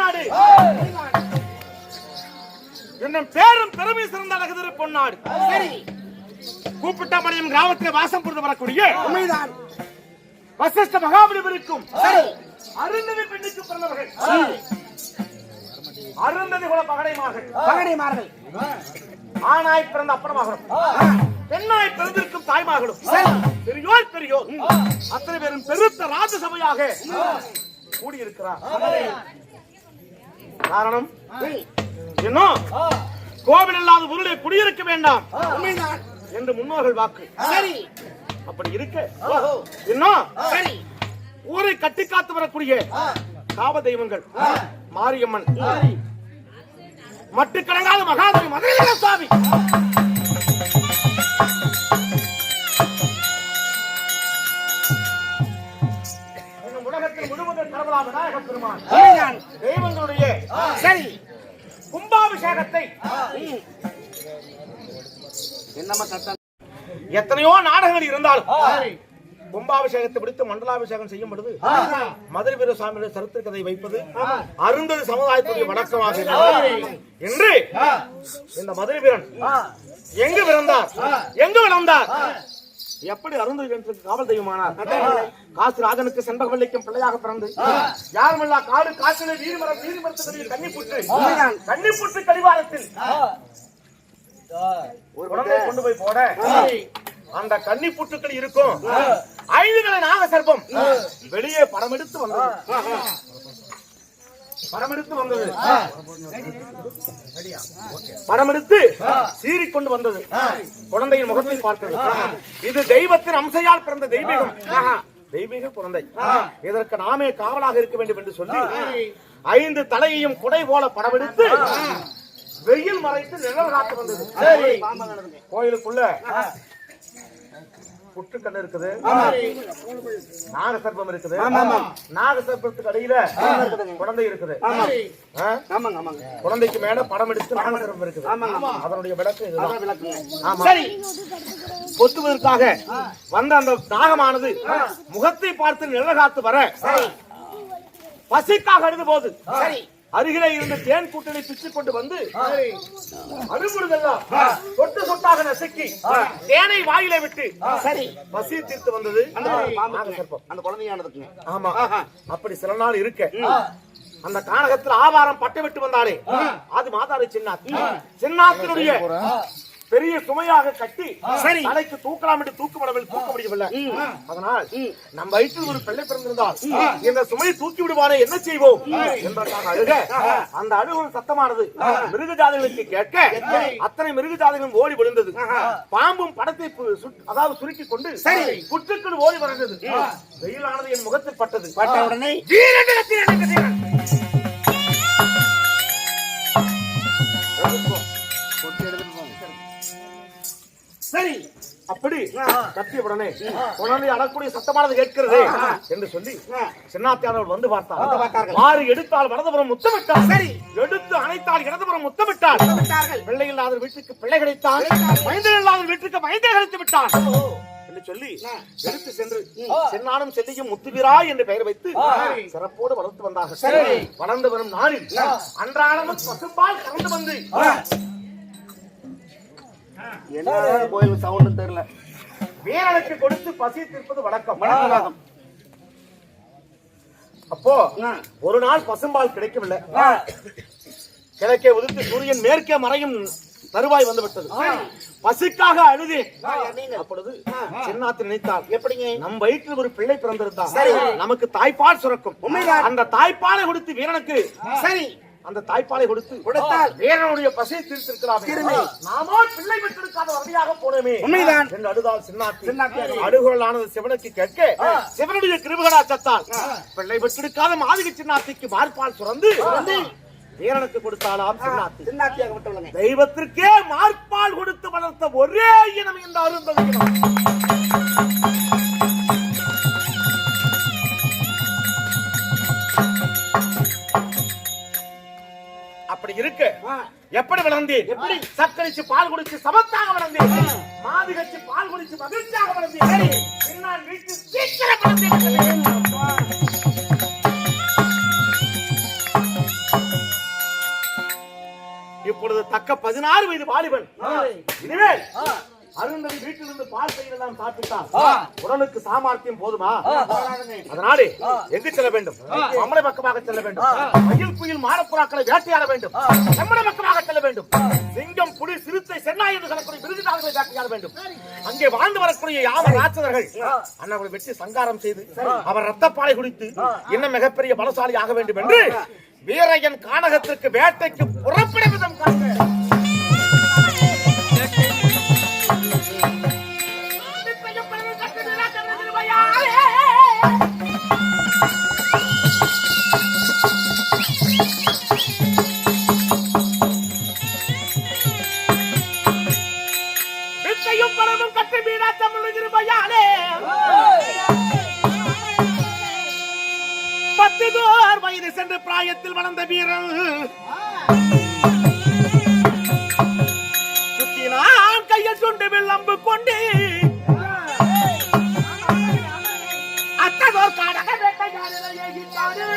நாடு என்னும் பேரும் பெருமை சிறந்த அழகுதிரு பொன்னாடு. சரி. கூப்பிட்ட மணியம் கிராமத்தில் வாசம் புரிந்து வரக்கூடிய உண்மைதான். வசிஷ்ட மகாபலிபுரிக்கும் அருந்ததி பெண்ணுக்கு பிறந்தவர்கள். அருந்ததி குல பகடை மகள் பகடைமார்கள் ஆணாய் பிறந்த அப்பனமாகணும். பெண்ணாய் பிறந்திருக்கும் தாய்மார்களும். பெரியோர் பெரியோர். அத்தனை பேரும் பெருத்த ராஜசபையாக கூடியிருக்கிறார். காரணம் இன்னும் கோவில் இல்லாத ஊரிலே குடியிருக்க வேண்டாம். உண்மைதான். என்று முன்னோர்கள் வாக்கு. சரி. அப்படி இருக்க? இன்னும் சரி. ஊரை கட்டி காத்து வரக்கூடிய காவ தெய்வங்கள். மாரியம்மன். மட்டுக்கடங்காத மகாதேவி மதுரை சுவாமி. என்னம்மா எத்தனையோ நாடகங்கள் இருந்தாலும் கும்பாபிஷேகத்தை பிடித்து மண்டலாபிஷேகம் செய்யும் பொழுது மதுரை வீர சுவாமியுடைய சரித்திர கதை வைப்பது அருந்ததி சமுதாயத்துடைய வழக்கமாக இருந்தது. என்று இந்த மதுரை வீரன் எங்கு பிறந்தார்? எங்கு வளர்ந்தார்? எப்படி அருந்ததி வீரனுக்கு காவல் தெய்வமானார்? காசு ராஜனுக்கு செண்பகவல்லிக்கும் பிள்ளையாக பிறந்து யாருமில்லா காடு காசிலே வீரமரம் வீரமரத்துடைய கன்னி புற்று கன்னி புற்று கடிவாரத்தில் ஒரு குழந்தையை கொண்டு போய் போட. அந்த கன்னி புற்றுக்கள் இருக்கும் ஐந்துகளை நாக சர்ப்பம். வெளியே படமெடுத்து வந்தது. படமெடுத்து வந்தது. படமெடுத்து சீறிக்கொண்டு வந்தது. குழந்தையின் முகத்தை பார்த்தது. இது தெய்வத்தின் அம்சையால் பிறந்த தெய்வீகம். தெய்வீக குழந்தை. இதற்கு நாமே காவலாக இருக்க வேண்டும் என்று சொல்லி ஐந்து தலையையும் குடை போல படமெடுத்து வெயில் மறைத்து நிழல் காத்து வந்தது. கோயிலுக்குள்ள புற்றுக்கல் இருக்குது. நாகசர்ப்பம் இருக்குது. நாகசர்ப்பத்துக்கு அடியில குழந்தை இருக்குது. ஆ? ஆமாங்க ஆமாங்க. குழந்தைக்கு மேல படம் எடுத்து நாகசர்ப்பம் இருக்குது. அதனுடைய விளக்கு. சரி. கொத்துவதற்காக வந்த அந்த நாகமானது முகத்தை பார்த்து நிழகாத்து வர பசிக்காக அழுது போது. சரி. அருகிலே இருந்த தேன் கூட்டணி பிச்சு கொண்டு வந்து அனுப்புறதெல்லாம் சொட்டு சொட்டாக நசுக்கி தேனை வாயிலே விட்டு சரி. பசி தீர்த்து வந்தது. அந்த குழந்தையானதுக்குங்க ஆமா. அப்படி சில நாள் இருக்க. அந்த கானகத்தில் ஆவாரம் பட்டை விட்டு வந்தாலே அது மாதாரி சின்னாத். சின்னாத்தினுடைய பெரிய சுமையாக கட்டி சரி. தலைக்கு தூக்கலாம் என்று தூக்கப்படவில்லை தூக்க முடியவில்லை. அதனால் நம் வயிற்றில் ஒரு பிள்ளை பிறந்திருந்தால் இந்த சுமையை தூக்கி விடுவானே என்ன செய்வோம்? என்பதற்காக அழுக. அந்த அழுகும் சத்தமானது மிருக ஜாதிகளுக்கு கேட்க அத்தனை மிருக ஜாதிகளும் ஓடி விழுந்தது. பாம்பும் படத்தை அதாவது சுருக்கி கொண்டு சரி. புற்றுக்கள் ஓடி வந்தது. வெயிலானது என் முகத்தில் பட்டது. பட்ட உடனே அப்படி கத்திய உடனே. குழந்தை அழக்கூடிய சத்தமானது கேட்கிறது. என்று சொல்லி சின்னாத்தியானவர் வந்து பார்த்தார். மாறு எடுத்தால் வலதுபுறம் முத்தமிட்டார். சரி. எடுத்து அணைத்தால் இடதுபுறம் முத்தமிட்டார். பிள்ளை இல்லாத வீட்டுக்கு பிள்ளை கிடைத்தான் மைந்தன் இல்லாத வீட்டுக்கு மைந்தே கிடைத்து விட்டான் என்று சொல்லி எடுத்து சென்று சென்னானும் செல்லியும் முத்துவீரா என்று பெயர் வைத்து சிறப்போடு வளர்த்து வந்தார்கள். வளர்ந்து வரும் நாளில் அன்றாடமும் பசும்பால் கலந்து வந்து என்ன கோயில் சவுண்ட் தெரியல. வீரனுக்கு கொடுத்து பசி தீர்ப்பது வழக்கம் அப்போ ஒரு நாள் பசும்பால் கிடைக்கவில்லை. கிழக்கே உதிர்த்து சூரியன் மேற்கே மறையும் தருவாய் வந்து விட்டது பசிக்காக அழுது. அப்பொழுது சின்னாத்து நினைத்தால் எப்படிங்க? நம் வயிற்றில் ஒரு பிள்ளை பிறந்திருந்தால் நமக்கு தாய்ப்பால் சுரக்கும். அந்த தாய்ப்பாலை கொடுத்து வீரனுக்கு சரி. அந்த தாய்ப்பாலை கொடுத்து கொடுத்தால் வீரனுடைய பசியை தீர்த்திருக்கிறார் நாமோ பிள்ளை பெற்றெடுக்காத வழியாக போனோமே. உண்மைதான். என்று அழுதால் சின்னாத்தி. அழுகுரலானது சிவனுக்கு கேட்க சிவனுடைய கிருபகடாச்சத்தால் பிள்ளை பெற்றெடுக்காத மாதிரி சின்னாத்திக்கு மார்பால் சுரந்து வீரனுக்கு கொடுத்தாலாம் சின்னாத்தி. சின்னாத்தியாக விட்டவளுங்க தெய்வத்திற்கே மார்பால் கொடுத்து வளர்த்த ஒரே இனம் இந்த அருந்ததி அப்படி இருக்கு. எப்படி வளர்ந்தேன் எப்படி? சக்கரிச்சு பால் குடிச்சு சமத்தாக வளர்ந்தேன் மாது கட்சி பால் குடிச்சு மகிழ்ச்சியாக வளர்ந்தேன் பின்னால் வீட்டு சீக்கிரம் வளர்ந்தேன் இப்பொழுது தக்க பதினாறு வயது வாலிபன். இனிமேல் அருந்ததி வீட்டிலிருந்து பால் செய்யலாம் சாப்பிட்டால் உடலுக்கு சாமர்த்தியம் போதுமா? அதனாலே எங்கு செல்ல வேண்டும்? நம்மளை பக்கமாக செல்ல வேண்டும். மயில் புயல் மாரப்புறாக்களை வேட்டையாட வேண்டும். நம்மளை பக்கமாக செல்ல வேண்டும். சிங்கம் புலி சிறுத்தை சென்னாய் என்று சொல்லக்கூடிய விருதுதாரர்களை வேட்டையாட வேண்டும். அங்கே வாழ்ந்து வரக்கூடிய யாவ ராட்சதர்கள் அண்ணாவை வெட்டி சங்காரம் செய்து அவர் ரத்தப்பாலை குடித்து இன்னும் மிகப்பெரிய பலசாலி ஆக வேண்டும் என்று வீரையன் கானகத்திற்கு வேட்டைக்கு புறப்பட விதம் காண்க சென்று பிராயத்தில் வளர்ந்த வீரன் சுத்தினான் கையில் சுண்டு வில்லம்பு கொண்டு. அத்தகோ காடக வேட்டையாடுதல் ஏகித்தாரு